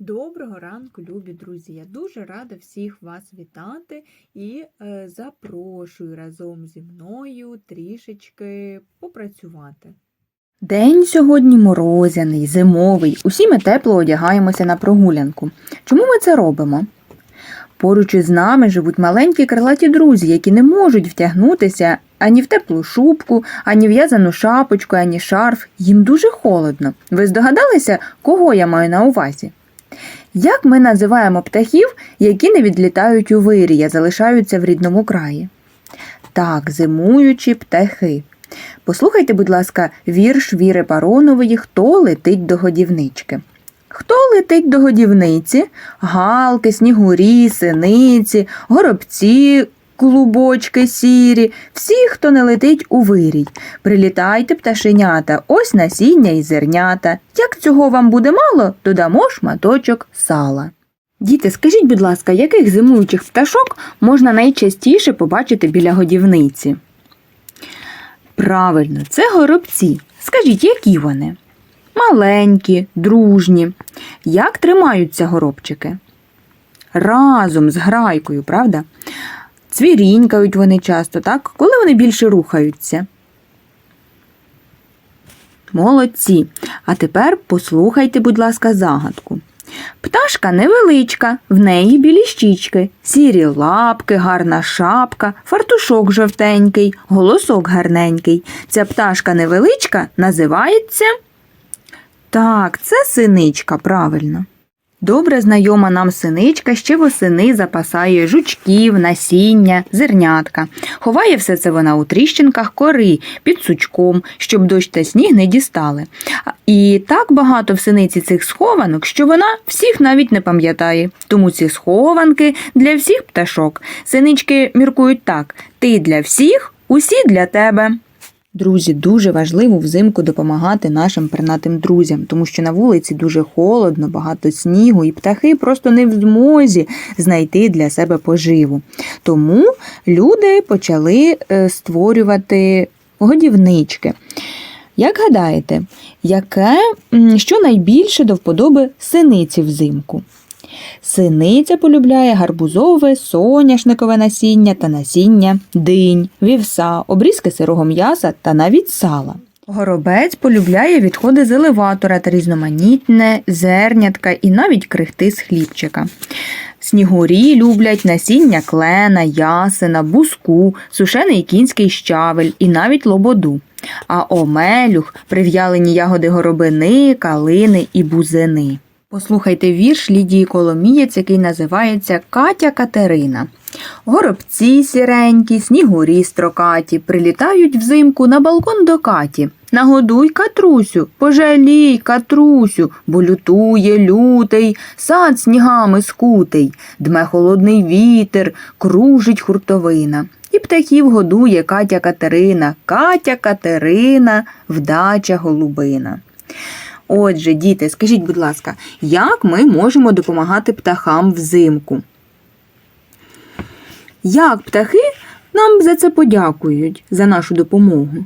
Доброго ранку, любі друзі! Я дуже рада всіх вас вітати і е, запрошую разом зі мною трішечки попрацювати. День сьогодні морозяний, зимовий. Усі ми тепло одягаємося на прогулянку. Чому ми це робимо? Поруч із нами живуть маленькі крилаті друзі, які не можуть втягнутися ані в теплу шубку, ані в'язану шапочку, ані шарф. Їм дуже холодно. Ви здогадалися, кого я маю на увазі? Як ми називаємо птахів, які не відлітають у вирій, а залишаються в рідному краї? Так, зимуючі птахи. Послухайте, будь ласка, вірш Віри Паронової Хто летить до годівнички. Хто летить до годівниці? Галки, снігурі, синиці, горобці, клубочки сірі, всі, хто не летить у вирій. Прилітайте, пташенята, ось насіння і зернята. Як цього вам буде мало, додамо шматочок сала. Діти, скажіть, будь ласка, яких зимуючих пташок можна найчастіше побачити біля годівниці? Правильно, це горобці. Скажіть, які вони? Маленькі, дружні. Як тримаються горобчики? Разом з грайкою, правда? Цвірінькають вони часто, так? Коли вони більше рухаються? Молодці. А тепер послухайте, будь ласка, загадку. Пташка невеличка, в неї білі щічки, сірі лапки, гарна шапка, фартушок жовтенький, голосок гарненький. Ця пташка невеличка називається. Так, це синичка, правильно. Добре знайома нам синичка ще восени запасає жучків, насіння, зернятка. Ховає все це вона у тріщинках кори під сучком, щоб дощ та сніг не дістали. І так багато в синиці цих схованок, що вона всіх навіть не пам'ятає. Тому ці схованки для всіх пташок. Синички міркують так: ти для всіх, усі для тебе. Друзі, дуже важливо взимку допомагати нашим пернатим друзям, тому що на вулиці дуже холодно, багато снігу, і птахи просто не в змозі знайти для себе поживу. Тому люди почали е, створювати годівнички. Як гадаєте, яке, що найбільше до вподоби синиці взимку? Синиця полюбляє гарбузове, соняшникове насіння та насіння динь, вівса, обрізки сирого м'яса та навіть сала. Горобець полюбляє відходи з елеватора та різноманітне зернятка і навіть крихти з хлібчика. Снігурі люблять насіння клена, ясена, буску, сушений кінський щавель і навіть лободу. А омелюх прив'ялені ягоди горобини, калини і бузини. Послухайте вірш Лідії Коломієць, який називається Катя Катерина. Горобці сіренькі, снігурі строкаті, прилітають взимку на балкон до Каті. Нагодуй катрусю, пожалій катрусю, бо лютує лютий, сад снігами скутий, дме холодний вітер, кружить хуртовина. І птахів годує Катя Катерина, Катя Катерина, вдача голубина. Отже, діти, скажіть, будь ласка, як ми можемо допомагати птахам взимку? Як птахи нам за це подякують, за нашу допомогу?